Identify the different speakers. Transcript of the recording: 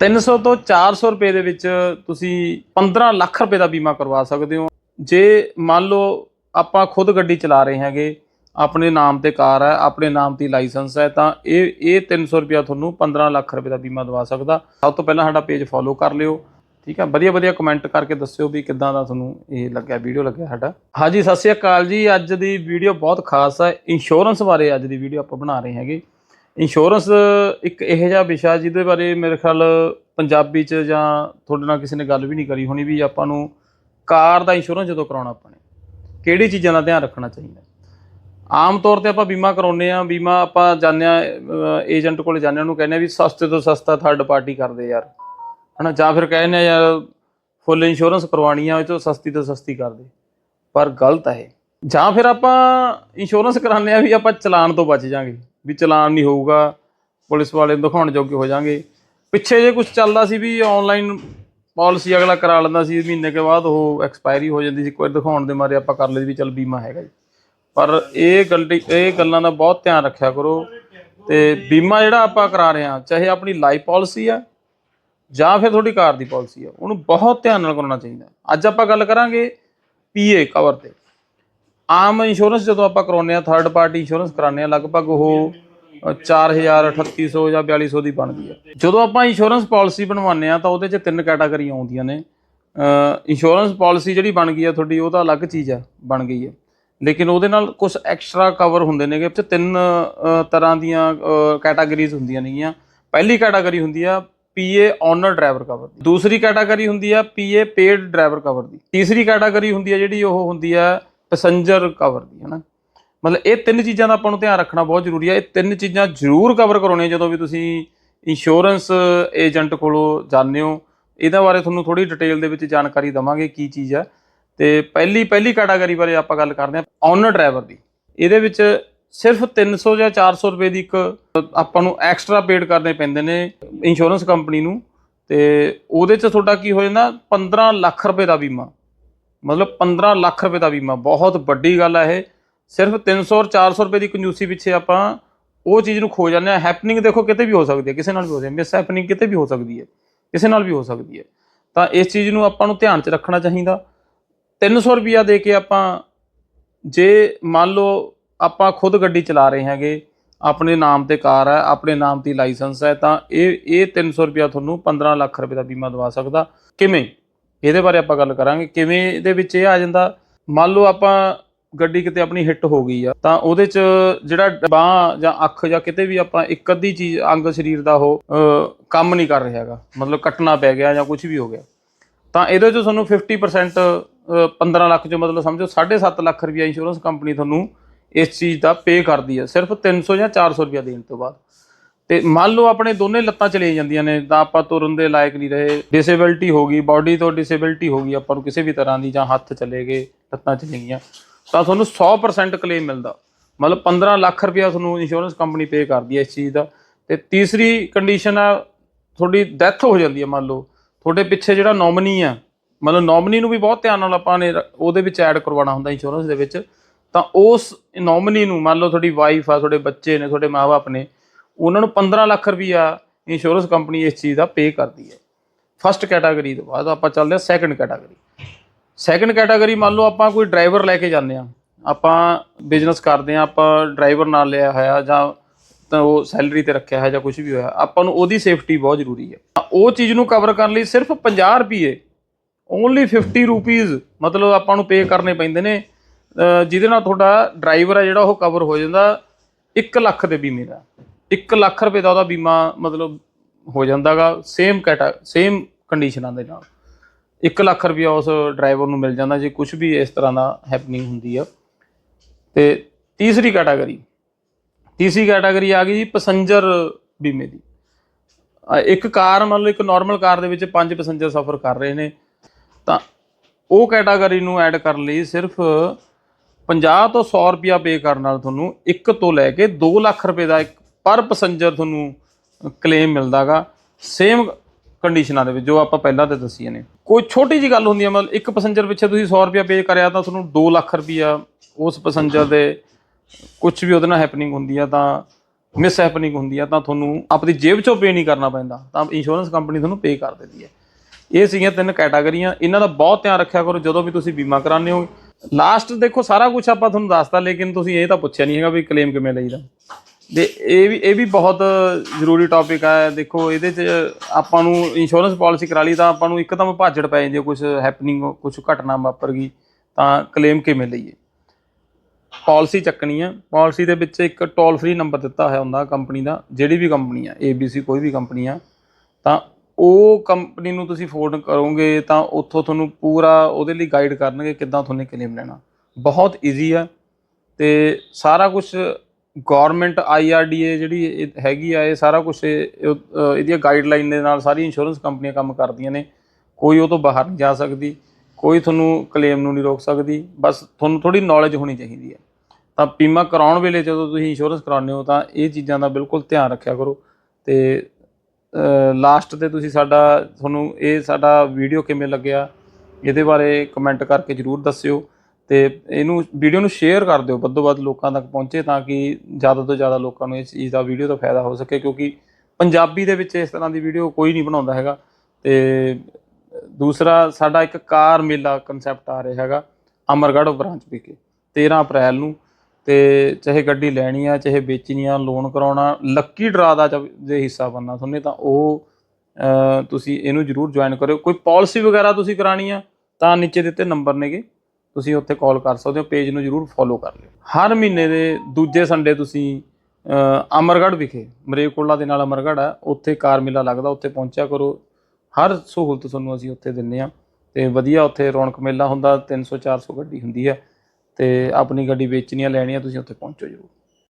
Speaker 1: 300 ਤੋਂ 400 ਰੁਪਏ ਦੇ ਵਿੱਚ ਤੁਸੀਂ 15 ਲੱਖ ਰੁਪਏ ਦਾ ਬੀਮਾ ਕਰਵਾ ਸਕਦੇ ਹੋ। ਜੇ ਮੰਨ ਲਓ ਆਪਾਂ ਖੁਦ ਗੱਡੀ ਚਲਾ ਰਹੇ ਹਾਂਗੇ, ਆਪਣੇ ਨਾਮ ਤੇ ਕਾਰ ਹੈ, ਆਪਣੇ ਨਾਮ ਤੇ ਲਾਇਸੈਂਸ ਹੈ, ਤਾਂ ਇਹ ਇਹ 300 ਰੁਪਿਆ ਤੁਹਾਨੂੰ 15 ਲੱਖ ਰੁਪਏ ਦਾ ਬੀਮਾ ਦਵਾ ਸਕਦਾ। ਸਭ ਤੋਂ ਪਹਿਲਾਂ ਸਾਡਾ ਪੇਜ ਫੋਲੋ ਕਰ ਲਿਓ, ਠੀਕ ਹੈ? ਵਧੀਆ ਵਧੀਆ ਕਮੈਂਟ ਕਰਕੇ ਦੱਸਿਓ ਵੀ ਕਿੱਦਾਂ ਦਾ ਤੁਹਾਨੂੰ ਇਹ ਲੱਗਿਆ ਵੀਡੀਓ ਲੱਗਿਆ ਸਾਡਾ। ਹਾਂਜੀ, ਸਤਿ ਸ਼੍ਰੀ ਅਕਾਲ ਜੀ। ਅੱਜ ਦੀ ਵੀਡੀਓ ਬਹੁਤ ਖਾਸ ਹੈ। ਇੰਸ਼ੋਰੈਂਸ ਬਾਰੇ ਅੱਜ ਦੀ ਵੀਡੀਓ ਆਪਾਂ ਬਣਾ ਰਹੇ ਹੈਗੇ। ਇੰਸ਼ੋਰੈਂਸ ਇੱਕ ਇਹੋ ਜਿਹਾ ਵਿਸ਼ਾ ਜਿਹਦੇ ਬਾਰੇ ਮੇਰੇ ਖਿਆਲ ਪੰਜਾਬੀ ਚ ਜਾਂ ਤੁਹਾਡੇ ਨਾਲ ਕਿਸੇ ਨੇ ਗੱਲ ਵੀ ਨਹੀਂ ਕਰੀ ਹੋਣੀ ਵੀ ਆਪਾਂ ਨੂੰ ਕਾਰ ਦਾ ਇੰਸ਼ੋਰੈਂਸ ਜਦੋਂ ਕਰਾਉਣਾ ਆਪਾਂ ਨੇ, ਕਿਹੜੀ ਚੀਜ਼ਾਂ ਦਾ ਧਿਆਨ ਰੱਖਣਾ ਚਾਹੀਦਾ? ਆਮ ਤੌਰ ਤੇ ਆਪਾਂ ਬੀਮਾ ਕਰਾਉਂਦੇ ਆ ਬੀਮਾ ਆਪਾਂ ਜਾਂਦੇ ਆ ਏਜੰਟ ਕੋਲ ਜਾਂਦੇ ਆ ਉਹਨੂੰ ਕਹਿੰਦੇ ਆ ਵੀ ਸਸਤੇ ਤੋਂ ਸਸਤਾ ਥਰਡ ਪਾਰਟੀ ਕਰਦੇ ਯਾਰ, ਹਨਾ, ਜਾਂ ਫਿਰ ਕਹਿੰਦੇ ਆ ਯਾਰ ਫੁੱਲ ਇੰਸ਼ੋਰੈਂਸ ਕਰਵਾਉਣੀ ਆ, ਉਹ ਤੋਂ ਸਸਤੀ ਤੋਂ ਸਸਤੀ ਕਰਦੇ ਪਰ ਗਲਤ ਹੈ ਜਾਂ ਫਿਰ ਆਪਾਂ ਇੰਸ਼ੋਰੈਂਸ ਕਰਾਉਂਦੇ ਆ ਵੀ ਆਪਾਂ ਚਲਾਨ ਤੋਂ ਬਚ ਜਾਾਂਗੇ ਵੀ ਚਲਾਨ ਨਹੀਂ ਹੋਊਗਾ, ਪੁਲਿਸ ਵਾਲੇ ਨੂੰ ਦਿਖਾਉਣ ਜੋਗੇ ਹੋ ਜਾਾਂਗੇ ਪਿੱਛੇ ਜੇ ਕੁਝ ਚੱਲਦਾ ਸੀ ਵੀ ਆਨਲਾਈਨ ਪਾਲਿਸੀ ਅਗਲਾ ਕਰਾ ਲੈਂਦਾ ਸੀ, ਮਹੀਨੇ ਕੇ ਬਾਅਦ ਉਹ ਐਕਸਪਾਇਰੀ ਹੋ ਜਾਂਦੀ ਸੀ ਕੋਈ ਦਿਖਾਉਣ ਦੇ ਮਾਰੇ ਆਪਾਂ ਕਰ ਲਈ ਵੀ ਚੱਲ ਬੀਮਾ ਹੈਗਾ ਜੀ। ਪਰ ਇਹ ਗੱਲ ਇਹ ਗੱਲਾਂ ਦਾ ਬਹੁਤ ਧਿਆਨ ਰੱਖਿਆ ਕਰੋ ਤੇ ਬੀਮਾ ਜਿਹੜਾ ਆਪਾਂ ਕਰਾ ਰਹੇ ਹਾਂ, ਚਾਹੇ ਆਪਣੀ ਲਾਈਫ ਪਾਲਿਸੀ ਆ ਜਾਂ ਫਿਰ ਤੁਹਾਡੀ ਕਾਰ ਦੀ ਪਾਲਿਸੀ ਆ, ਉਹਨੂੰ ਬਹੁਤ ਧਿਆਨ ਨਾਲ ਕਰਾਉਣਾ ਚਾਹੀਦਾ। ਅੱਜ ਆਪਾਂ ਗੱਲ ਕਰਾਂਗੇ ਪੀਏ ਕਵਰ ਤੇ। ਆਮ ਇੰਸ਼ੋਰੈਂਸ ਜਦੋਂ ਆਪਾਂ ਕਰਾਉਂਦੇ ਆ ਥਰਡ ਪਾਰਟੀ ਇੰਸ਼ੋਰੈਂਸ ਕਰਾਉਂਦੇ ਆ ਲਗਭਗ ਉਹ ਅ, 4000 3800 ਜਾਂ 4200 ਦੀ ਬਣਦੀ ਹੈ। ਜਦੋਂ ਆਪਾਂ ਇੰਸ਼ੋਰੈਂਸ ਪਾਲਿਸੀ ਬਣਵਾਉਂਦੇ ਆ ਤਾਂ ਉਹਦੇ 'ਚ ਤਿੰਨ ਕੈਟਾਗਰੀਆਂ ਆਉਂਦੀਆਂ ਨੇ। ਇੰਸ਼ੋਰੈਂਸ ਪਾਲਿਸੀ ਜਿਹੜੀ ਬਣ ਗਈ ਆ ਤੁਹਾਡੀ ਉਹ ਤਾਂ ਅਲੱਗ ਚੀਜ਼ ਆ ਬਣ ਗਈ ਹੈ। ਲੇਕਿਨ ਉਹਦੇ ਨਾਲ ਕੁਝ ਐਕਸਟਰਾ ਕਵਰ ਹੁੰਦੇ ਨੇਗੇ ਤੇ ਤਿੰਨ ਤਰ੍ਹਾਂ ਦੀਆਂ ਕੈਟਾਗਰੀਜ਼ ਹੁੰਦੀਆਂ ਨੇਗੀਆਂ। ਪਹਿਲੀ ਕੈਟਾਗਰੀ ਹੁੰਦੀ ਆ ਪੀਏ ਓਨਰ ਡਰਾਈਵਰ ਕਵਰ ਦੀ। ਦੂਸਰੀ ਕੈਟਾਗਰੀ ਹੁੰਦੀ ਆ ਪੀਏ ਪੇਡ ਡਰਾਈਵਰ ਕਵਰ ਦੀ। ਤੀਸਰੀ ਕੈਟਾਗਰੀ ਹੁੰਦੀ ਆ ਜਿਹੜੀ ਉਹ ਹੁੰਦੀ ਆ ਪੈਸੇਂਜਰ ਕਵਰ ਦੀ, ਹਨਾ? ਮਤਲਬ ਇਹ ਤਿੰਨ ਚੀਜ਼ਾਂ ਦਾ ਆਪਾਂ ਨੂੰ ਧਿਆਨ ਰੱਖਣਾ ਬਹੁਤ ਜ਼ਰੂਰੀ ਹੈ ਇਹ ਤਿੰਨ ਚੀਜ਼ਾਂ ਜ਼ਰੂਰ ਕਵਰ ਕਰਾਉਣੀਆਂ ਜਦੋਂ ਵੀ ਤੁਸੀਂ ਇੰਸ਼ੋਰੈਂਸ ਏਜੰਟ ਕੋਲੋਂ ਜਾਂਦੇ ਹੋ। ਇਹਦੇ ਬਾਰੇ ਤੁਹਾਨੂੰ ਥੋੜੀ ਡਿਟੇਲ ਦੇ ਵਿੱਚ ਜਾਣਕਾਰੀ ਦਵਾਂਗੇ ਕੀ ਚੀਜ਼ ਹੈ ਤੇ ਪਹਿਲੀ ਪਹਿਲੀ ਕੈਟਾਗਰੀ ਬਾਰੇ ਆਪਾਂ ਗੱਲ ਕਰਦੇ ਹਾਂ ਔਨਰ ਡਰਾਈਵਰ ਦੀ। ਇਹਦੇ ਵਿੱਚ ਸਿਰਫ 300 ਜਾਂ 400 ਰੁਪਏ ਦੀ ਇੱਕ, ਆਪਾਂ ਨੂੰ ਐਕਸਟਰਾ ਪੇਡ ਕਰਨੇ ਪੈਂਦੇ ਨੇ ਇੰਸ਼ੋਰੈਂਸ ਕੰਪਨੀ ਨੂੰ। ਤੇ ਉਹਦੇ 'ਚ ਤੁਹਾਡਾ ਕੀ ਹੋ ਜਾਂਦਾ? 15 ਲੱਖ ਰੁਪਏ ਦਾ ਬੀਮਾ। ਮਤਲਬ 15 ਲੱਖ ਰੁਪਏ ਦਾ ਬੀਮਾ, ਬਹੁਤ ਵੱਡੀ ਗੱਲ ਹੈ ਇਹ। ਸਿਰਫ 300 ਔਰ 400 ਰੁਪਏ ਦੀ ਕੰਜੂਸੀ ਪਿੱਛੇ ਆਪਾਂ ਉਹ ਚੀਜ਼ ਨੂੰ ਖੋ ਜਾਂਦੇ ਆ ਹੈਪਨਿੰਗ ਦੇਖੋ ਕਿਤੇ ਵੀ ਹੋ ਸਕਦੀ ਹੈ, ਕਿਸੇ ਨਾਲ ਵੀ ਹੋ ਸਕਦੀ ਹੈ। ਮਿਸ ਹੈਪਨਿੰਗ ਕਿਤੇ ਵੀ ਹੋ ਸਕਦੀ ਹੈ, ਕਿਸੇ ਨਾਲ ਵੀ ਹੋ ਸਕਦੀ ਹੈ। ਤਾਂ ਇਸ ਚੀਜ਼ ਨੂੰ ਆਪਾਂ ਨੂੰ ਧਿਆਨ 'ਚ ਰੱਖਣਾ ਚਾਹੀਦਾ। 300 ਰੁਪਿਆ ਦੇ ਕੇ ਆਪਾਂ ਜੇ ਮੰਨ ਲਓ ਆਪਾਂ ਖੁਦ ਗੱਡੀ ਚਲਾ ਰਹੇ ਹਾਂਗੇ, ਆਪਣੇ ਨਾਮ ਤੇ ਕਾਰ ਹੈ, ਆਪਣੇ ਨਾਮ ਤੇ ਲਾਇਸੈਂਸ ਹੈ, ਤਾਂ ਇਹ ਇਹ 300 ਰੁਪਿਆ ਤੁਹਾਨੂੰ 15 ਲੱਖ ਰੁਪਏ ਦਾ ਬੀਮਾ ਦਵਾ ਸਕਦਾ। ਕਿਵੇਂ? ਇਹਦੇ ਬਾਰੇ ਆਪਾਂ ਗੱਲ ਕਰਾਂਗੇ ਕਿਵੇਂ ਇਹਦੇ ਵਿੱਚ ਇਹ ਆ ਜਾਂਦਾ ਮੰਨ ਲਓ ਆਪਾਂ ਗੱਡੀ ਕਿਤੇ ਆਪਣੀ ਹਿੱਟ ਹੋ ਗਈ ਆ ਤਾਂ ਉਹਦੇ ਚ ਜਿਹੜਾ ਬਾਹ ਜਾਂ ਅੱਖ ਜਾਂ ਕਿਤੇ ਵੀ ਆਪਾਂ ਇੱਕ ਅੱਧੀ ਚੀਜ਼ ਅੰਗ ਸਰੀਰ ਦਾ ਉਹ ਕੰਮ ਨਹੀਂ ਕਰ ਰਿਹਾ ਹੈਗਾ ਮਤਲਬ ਕੱਟਣਾ ਪੈ ਗਿਆ ਜਾਂ ਕੁਝ ਵੀ ਹੋ ਗਿਆ ਤਾਂ ਇਹਦੇ ਚ ਤੁਹਾਨੂੰ 50% ਅਹ, 15 ਲੱਖ ਚੋਂ ਮਤਲਬ ਸਮਝੋ 7.5 ਲੱਖ ਰੁਪਇਆ ਇੰਸ਼ੋਰੈਂਸ ਕੰਪਨੀ ਤੁਹਾਨੂੰ ਇਸ ਚੀਜ਼ ਦਾ ਪੇ ਕਰਦੀ ਹੈ ਸਿਰਫ 300 ਜਾਂ 400 ਰੁਪਇਆ ਦੇਣ ਤੋਂ ਬਾਅਦ। ਤੇ ਮੰਨ ਲਓ ਆਪਣੇ ਦੋਨੇ ਲੱਤਾਂ ਚਲੇ ਜਾਂਦੀਆਂ ਨੇ, ਤਾਂ ਆਪਾਂ ਤੁਰਨ ਦੇ ਲਾਇਕ ਨਹੀਂ ਰਹੇ। ਡਿਸੇਬਿਲਟੀ ਹੋ ਗਈ ਬਾਡੀ ਤੋਂ ਡਿਸੇਬਿਲਟੀ ਹੋ ਗਈ, ਆਪਾਂ ਨੂੰ ਕਿਸੇ ਵੀ ਤਰ੍ਹਾਂ ਦੀ ਜਾਂ ਹੱਥ ਚਲੇ ਗਏ, ਲੱਤਾਂ ਚਲੇ ਗਈਆਂ, ਤਾਂ ਤੁਹਾਨੂੰ 100% ਕਲੇਮ ਮਿਲਦਾ। ਮਤਲਬ 15 ਲੱਖ ਰੁਪਇਆ ਤੁਹਾਨੂੰ ਇੰਸ਼ੋਰੈਂਸ ਕੰਪਨੀ ਪੇ ਕਰਦੀ ਹੈ ਇਸ ਚੀਜ਼ ਦਾ। ਤੇ ਤੀਸਰੀ ਕੰਡੀਸ਼ਨ ਆ, ਤੁਹਾਡੀ ਡੈਥ ਹੋ ਜਾਂਦੀ ਹੈ, ਮੰਨ ਲਓ। ਤੁਹਾਡੇ ਪਿੱਛੇ ਜਿਹੜਾ ਨੋਮਨੀ ਆ, ਮਤਲਬ ਨੋਮਨੀ ਨੂੰ ਵੀ ਬਹੁਤ ਧਿਆਨ ਨਾਲ ਆਪਾਂ ਨੇ ਉਹਦੇ ਵਿੱਚ ਐਡ ਕਰਵਾਉਣਾ ਹੁੰਦਾ ਇੰਸ਼ੋਰੈਂਸ ਦੇ ਵਿੱਚ। ਤਾਂ ਉਸ ਨੋਮਨੀ ਨੂੰ, ਮੰਨ ਲਓ ਤੁਹਾਡੀ ਵਾਈਫ ਆ, ਤੁਹਾਡੇ ਬੱਚੇ ਨੇ, ਤੁਹਾਡੇ ਮਾਪੇ ਨੇ ਉਹਨਾਂ ਨੂੰ 15 ਲੱਖ ਰੁਪਈਆ ਇੰਸ਼ੋਰੈਂਸ ਕੰਪਨੀ ਇਸ ਚੀਜ਼ ਦਾ ਪੇ ਕਰਦੀ ਹੈ। ਫਸਟ ਕੈਟਾਗਰੀ ਤੋਂ ਬਾਅਦ ਆਪਾਂ ਚੱਲਦੇ ਹਾਂ ਸੈਕੰਡ ਕੈਟਾਗਰੀ ਸੈਕੰਡ ਕੈਟਾਗਰੀ ਮੰਨ ਲਓ ਆਪਾਂ ਕੋਈ ਡਰਾਈਵਰ ਲੈ ਕੇ ਜਾਂਦੇ ਆ ਆਪਾਂ ਬਿਜ਼ਨਸ ਕਰਦੇ ਆ ਆਪਾਂ ਡਰਾਈਵਰ ਨਾਲ ਲਿਆ ਹੋਇਆ ਜਾਂ ਤਾਂ ਉਹ ਸੈਲਰੀ ਤੇ ਰੱਖਿਆ ਹੈ ਜਾਂ ਕੁਝ ਵੀ ਹੋਇਆ, ਆਪਾਂ ਨੂੰ ਉਹਦੀ ਸੇਫਟੀ ਬਹੁਤ ਜ਼ਰੂਰੀ ਹੈ। ਤਾਂ ਉਹ ਚੀਜ਼ ਨੂੰ ਕਵਰ ਕਰਨ ਲਈ ਸਿਰਫ 50 ਰੁਪਏ ਓਨਲੀ 50 ਰੁਪੀਸ ਮਤਲਬ ਆਪਾਂ ਨੂੰ ਪੇ ਕਰਨੇ ਪੈਂਦੇ ਨੇ। ਜਿਹਦੇ ਨਾਲ ਤੁਹਾਡਾ ਡਰਾਈਵਰ ਹੈ ਜਿਹੜਾ ਉਹ ਕਵਰ ਹੋ ਜਾਂਦਾ 1 ਲੱਖ ਦੇ ਬੀਮੇ ਦਾ। 1 ਲੱਖ ਰੁਪਏ ਦਾ ਉਹਦਾ ਬੀਮਾ ਮਤਲਬ ਹੋ ਜਾਂਦਾਗਾ ਸੇਮ ਕੈਟਾ ਸੇਮ ਕੰਡੀਸ਼ਨਾਂ ਦੇ ਨਾਲ। 1 ਲੱਖ ਰੁਪਇਆ ਉਸ ਡਰਾਈਵਰ ਨੂੰ ਮਿਲ ਜਾਂਦਾ ਜੇ ਕੁਝ ਵੀ ਇਸ ਤਰ੍ਹਾਂ ਦਾ ਹੈਪਨਿੰਗ ਹੁੰਦੀ ਆ। ਤੇ ਤੀਸਰੀ ਕੈਟਾਗਰੀ ਤੀਸਰੀ ਕੈਟਾਗਰੀ ਆ ਗਈ ਜੀ ਪੈਸੰਜਰ ਬੀਮੇ ਦੀ। ਇੱਕ ਕਾਰ, ਮੰਨ ਲਓ ਇੱਕ ਨਾਰਮਲ ਕਾਰ ਦੇ ਵਿੱਚ ਪੰਜ ਪੈਸੰਜਰ ਸਫ਼ਰ ਕਰ ਰਹੇ ਨੇ, ਤਾਂ ਉਹ ਕੈਟਾਗਰੀ ਨੂੰ ਐਡ ਕਰਨ ਲਈ ਸਿਰਫ 50 ਤੋਂ 100 ਰੁਪਿਆ ਪੇ ਕਰਨ ਨਾਲ ਤੁਹਾਨੂੰ 1 ਤੋਂ ਲੈ ਕੇ 2 ਲੱਖ ਰੁਪਏ ਦਾ ਇੱਕ ਪਰ ਪੈਸੰਜਰ ਤੁਹਾਨੂੰ ਕਲੇਮ ਮਿਲਦਾਗਾ। ਸੇਮ ਕੰਡੀਸ਼ਨਾਂ ਦੇ ਵਿੱਚ, ਜੋ ਆਪਾਂ ਪਹਿਲਾਂ ਤੇ ਦੱਸੀਆਂ ਨੇ। ਕੋਈ ਛੋਟੀ ਜੀ ਗੱਲ ਹੁੰਦੀ ਹੈ ਮਤਲਬ ਇੱਕ ਪੈਸੰਜਰ ਪਿੱਛੇ ਤੁਸੀਂ 100 ਰੁਪਿਆ ਪੇ ਕਰਿਆ ਤਾਂ ਤੁਹਾਨੂੰ 2 ਲੱਖ ਰੁਪਿਆ ਉਸ ਪੈਸੰਜਰ ਦੇ ਕੁਝ ਵੀ ਉਹਦੇ ਨਾਲ ਹੈਪਨਿੰਗ ਹੁੰਦੀ ਆ ਤਾਂ ਮਿਸ ਹੈਪਨਿੰਗ ਹੁੰਦੀ ਆ ਤਾਂ ਤੁਹਾਨੂੰ ਆਪਣੀ ਜੇਬ ਚੋਂ ਪੇ ਨਹੀਂ ਕਰਨਾ ਪੈਂਦਾ। ਤਾਂ ਇੰਸ਼ੋਰੈਂਸ ਕੰਪਨੀ ਤੁਹਾਨੂੰ ਪੇ ਕਰ ਦਿੰਦੀ ਹੈ ਇਹ ਸੀਗੀਆਂ ਤਿੰਨ ਕੈਟਾਗਰੀਆਂ ਇਹਨਾਂ ਦਾ ਬਹੁਤ ਧਿਆਨ ਰੱਖਿਆ ਕਰੋ, ਜਦੋਂ ਵੀ ਤੁਸੀਂ ਬੀਮਾ ਕਰਾਉਂਦੇ ਹੋ। ਲਾਸਟ ਦੇਖੋ, ਸਾਰਾ ਕੁਝ ਆਪਾਂ ਤੁਹਾਨੂੰ ਦੱਸਤਾ, ਲੇਕਿਨ ਤੁਸੀਂ ਇਹ ਤਾਂ ਪੁੱਛਿਆ ਨਹੀਂ ਹੈਗਾ ਵੀ ਕਲੇਮ ਕਿਵੇਂ ਲਈਦਾ। ਦੇ, ਇਹ ਵੀ ਇਹ ਵੀ ਬਹੁਤ ਜ਼ਰੂਰੀ ਟੌਪਿਕ ਹੈ ਦੇਖੋ, ਇਹਦੇ 'ਚ ਆਪਾਂ ਨੂੰ ਇੰਸ਼ੋਰੈਂਸ ਪਾਲਿਸੀ ਕਰਾ ਲਈ ਤਾਂ ਆਪਾਂ ਨੂੰ ਇੱਕਦਮ ਭਾਜੜ ਪੈ ਜਾਂਦੀ ਹੈ ਕੁਝ ਹੈਪਨਿੰਗ ਕੁਝ ਘਟਨਾ ਵਾਪਰ ਗਈ ਤਾਂ ਕਲੇਮ ਕਿਵੇਂ ਲਈਏ? ਪਾਲਿਸੀ ਚੱਕਣੀ ਆ। ਪਾਲਿਸੀ ਦੇ ਵਿੱਚ ਇੱਕ ਟੋਲ ਫ੍ਰੀ ਨੰਬਰ ਦਿੱਤਾ ਹੋਇਆ ਹੁੰਦਾ ਕੰਪਨੀ ਦਾ, ਜਿਹੜੀ ਵੀ ਕੰਪਨੀ ਆ ABC ਕੋਈ ਵੀ ਕੰਪਨੀ ਆ, ਤਾਂ ਉਹ ਕੰਪਨੀ ਨੂੰ ਤੁਸੀਂ ਫੋਨ ਕਰੋਗੇ ਤਾਂ ਉੱਥੋਂ ਤੁਹਾਨੂੰ ਪੂਰਾ ਉਹਦੇ ਲਈ ਗਾਈਡ ਕਰਨਗੇ ਕਿੱਦਾਂ ਤੁਹਾਨੂੰ ਕਲੇਮ ਲੈਣਾ। ਬਹੁਤ ਈਜ਼ੀ ਆ ਤੇ ਸਾਰਾ ਕੁਝ ਗਵਰਨਮੈਂਟ IRDA ਜਿਹੜੀ ਇਹ ਹੈਗੀ ਆ, ਇਹ ਸਾਰਾ ਕੁਝ ਇਹਦੀਆਂ ਗਾਈਡਲਾਈਨ ਦੇ ਨਾਲ ਸਾਰੀ ਇੰਸ਼ੋਰੈਂਸ ਕੰਪਨੀਆਂ ਕੰਮ ਕਰਦੀਆਂ ਨੇ। ਕੋਈ ਉਹ ਤੋਂ ਬਾਹਰ ਨਹੀਂ ਜਾ ਸਕਦੀ, ਕੋਈ ਤੁਹਾਨੂੰ ਕਲੇਮ ਨੂੰ ਨਹੀਂ ਰੋਕ ਸਕਦੀ। ਬਸ ਤੁਹਾਨੂੰ ਥੋੜੀ ਨੌਲੇਜ ਹੋਣੀ ਚਾਹੀਦੀ ਹੈ। ਤਾਂ ਬੀਮਾ ਕਰਾਉਣ ਵੇਲੇ ਜਦੋਂ ਤੁਸੀਂ ਇੰਸ਼ੋਰੈਂਸ ਕਰਾਉਂਦੇ ਹੋ, ਤਾਂ ਇਹ ਚੀਜ਼ਾਂ ਦਾ ਬਿਲਕੁਲ ਧਿਆਨ ਰੱਖਿਆ ਕਰੋ। ਤੇ ਲਾਸਟ ਤੇ ਤੁਸੀਂ ਸਾਡਾ, ਤੁਹਾਨੂੰ ਇਹ ਸਾਡਾ ਵੀਡੀਓ ਕਿਵੇਂ ਲੱਗਿਆ, ਇਹਦੇ ਬਾਰੇ ਕਮੈਂਟ ਕਰਕੇ ਜਰੂਰ ਦੱਸਿਓ। ਤੇ ਇਹਨੂੰ ਵੀਡੀਓ ਨੂੰ ਸ਼ੇਅਰ ਕਰ ਦਿਓ, ਵੱਧੋ ਵੱਧ ਲੋਕਾਂ ਤੱਕ ਪਹੁੰਚੇ ਤਾਂ ਕਿ ਜ਼ਿਆਦਾ ਤੋਂ ਜ਼ਿਆਦਾ ਲੋਕਾਂ ਨੂੰ ਇਸ ਚੀਜ਼ ਦਾ ਵੀਡੀਓ ਦਾ ਫਾਇਦਾ ਹੋ ਸਕੇ, ਕਿਉਂਕਿ ਪੰਜਾਬੀ ਦੇ ਵਿੱਚ ਇਸ ਤਰ੍ਹਾਂ ਦੀ ਵੀਡੀਓ ਕੋਈ ਨਹੀਂ ਬਣਾਉਂਦਾ ਹੈਗਾ। ਤੇ ਦੂਸਰਾ, ਸਾਡਾ ਇੱਕ ਕਾਰ ਮੇਲਾ ਕਨਸੈਪਟ ਆ ਰਿਹਾ ਹੈਗਾ, ਅਮਰਗੜ੍ਹ ਬ੍ਰਾਂਚ ਵਿਖੇ 13 ਅਪ੍ਰੈਲ ਨੂੰ। ਤੇ ਚਾਹੇ ਗੱਡੀ ਲੈਣੀ ਆ, ਚਾਹੇ ਵੇਚਣੀ ਆ ਲੋਨ ਕਰਾਉਣਾ ਲੱਕੀ ਡਰਾ ਦਾ ਜੇ ਹਿੱਸਾ ਬਣਨਾ ਤੁਹਾਨੂੰ ਤਾਂ ਉਹ ਤੁਸੀਂ ਇਹਨੂੰ ਜਰੂਰ ਜੁਆਇਨ ਕਰਿਓ। ਕੋਈ ਪਾਲਿਸੀ ਵਗੈਰਾ ਤੁਸੀਂ ਕਰਾਣੀ ਆ, ਤਾਂ ਨੀਚੇ ਦਿੱਤੇ ਨੰਬਰ ਨੇਗੇ। ਤੁਸੀਂ ਉੱਥੇ ਕਾਲ ਕਰ ਸਕਦੇ ਹੋ ਪੇਜ ਨੂੰ ਜਰੂਰ ਫੋਲੋ ਕਰ ਲਿਓ। ਹਰ ਮਹੀਨੇ ਦੇ ਦੂਜੇ ਸੰਡੇ ਤੁਸੀਂ ਅਹ, ਅਮਰਗੜ੍ਹ ਵਿਖੇ ਮਰੇਕੋਲਾ ਦੇ ਨਾਲ ਅਮਰਗੜ੍ਹ ਆ ਉੱਥੇ ਕਾਰ ਮੇਲਾ ਲੱਗਦਾ ਉੱਥੇ ਪਹੁੰਚਿਆ ਕਰੋ। ਹਰ ਸਹੂਲਤ ਤੁਹਾਨੂੰ ਅਸੀਂ ਉੱਥੇ ਦਿੰਨੇ ਆ ਤੇ ਵਧੀਆ ਉੱਥੇ ਰੌਣਕ ਮੇਲਾ ਹੁੰਦਾ 300 400 ਗੱਡੀ ਹੁੰਦੀ ਹੈ ਤੇ ਆਪਣੀ ਗੱਡੀ ਵੇਚਣੀ ਆ ਲੈਣੀ ਆ ਤੁਸੀਂ ਉੱਥੇ ਪਹੁੰਚੋ ਜਰੂਰ।